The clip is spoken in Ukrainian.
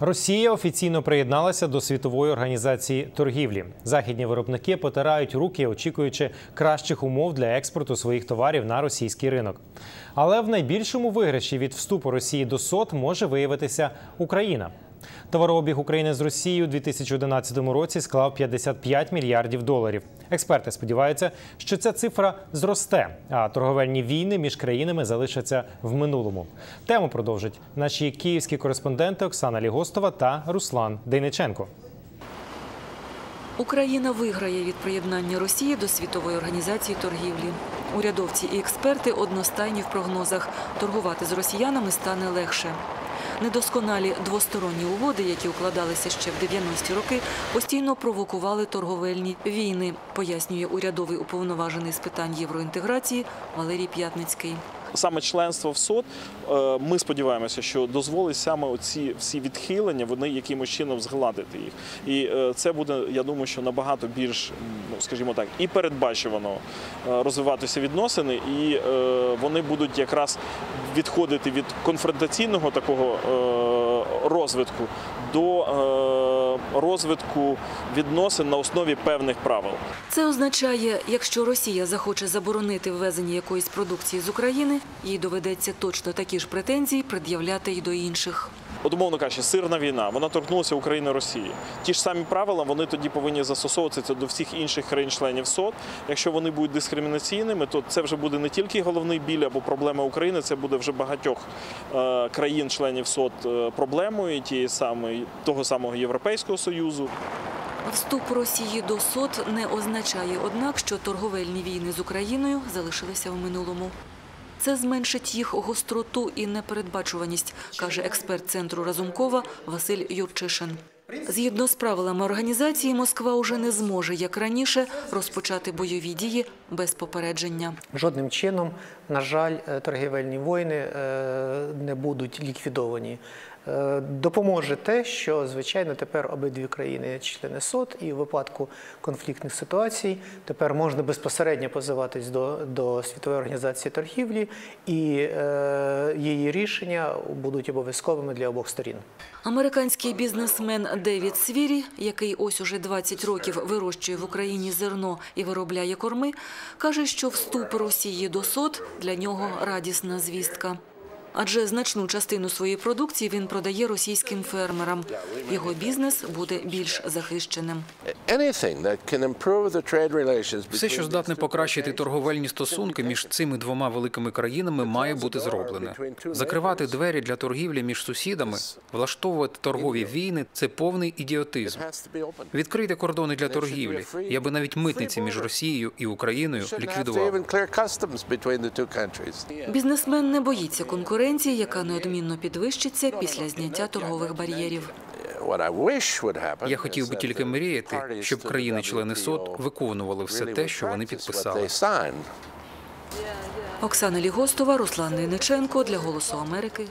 Росія офіційно приєдналася до світової організації торгівлі. Західні виробники потирають руки, очікуючи кращих умов для експорту своїх товарів на російський ринок. Але в найбільшому виграші від вступу Росії до СОТ може виявитися Україна. Товарообіг України з Росією у 2011 році склав 55 мільярдів доларів. Експерти сподіваються, що ця цифра зросте, а торговельні війни між країнами залишаться в минулому. Тему продовжать наші київські кореспонденти Оксана Лігостова та Руслан Дейниченко. Україна виграє від приєднання Росії до світової організації торгівлі. Урядовці і експерти одностайні в прогнозах. Торгувати з росіянами стане легше. Недосконалі двосторонні угоди, які укладалися ще в 90-ті роки, постійно провокували торговельні війни, пояснює урядовий уповноважений з питань євроінтеграції Валерій П'ятницький. Саме членство в СОТ, е, ми сподіваємося, що дозволить саме оці всі відхилення, вони якимось чином згладити їх. І е, це буде, я думаю, що набагато більш, ну скажімо так, і передбачувано е, розвиватися відносини, і вони будуть якраз відходити від конфронтаційного такого розвитку до е, розвитку відносин на основі певних правил. Це означає, якщо Росія захоче заборонити ввезення якоїсь продукції з України, їй доведеться точно такі ж претензії пред'являти й до інших. От, умовно кажучи, сирна війна, вона торкнулася України Росії. Ті ж самі правила вони тоді повинні застосовуватися до всіх інших країн-членів СОТ. Якщо вони будуть дискримінаційними, то це вже буде не тільки головний біль або проблема України, це буде вже багатьох е, країн-членів СОТ е, проблемою тієї самої того самого Європейського союзу. Вступ Росії до СОТ не означає, однак, що торговельні війни з Україною залишилися в минулому. Це зменшить їх гостроту і непередбачуваність, каже експерт центру Разумкова Василь Юрчишин. Згідно з правилами організації, Москва уже не зможе, як раніше, розпочати бойові дії без попередження. Жодним чином, на жаль, е, торгівельні воїни е, не будуть ліквідовані. Е, Допоможе те, що звичайно тепер обидві країни члени СОТ, і в випадку конфліктних ситуацій тепер можна безпосередньо позиватись до, до світової організації торгівлі, і е, її рішення будуть обов'язковими для обох сторін. Американський бізнесмен Девід Свірі, який ось уже 20 років вирощує в Україні зерно і виробляє корми, каже, що вступ Росії до СОТ для нього радісна звістка. Адже значну частину своєї продукції він продає російським фермерам. Його бізнес буде більш захищеним. Все, що здатне покращити торговельні стосунки між цими двома великими країнами, має бути зроблене. Закривати двері для торгівлі між сусідами, влаштовувати торгові війни це повний ідіотизм. Відкрийте кордони для торгівлі. Я би навіть митниці між Росією і Україною ліквідував. Бізнесмен не боїться конкуренції, яка неодмінно підвищиться після зняття торгових бар'єрів. Я хотів би тільки мріяти, щоб країни-члени СОТ виконували все те, що вони підписали. Оксана Лігостова, Руслан Ниниченко для Голосу Америки.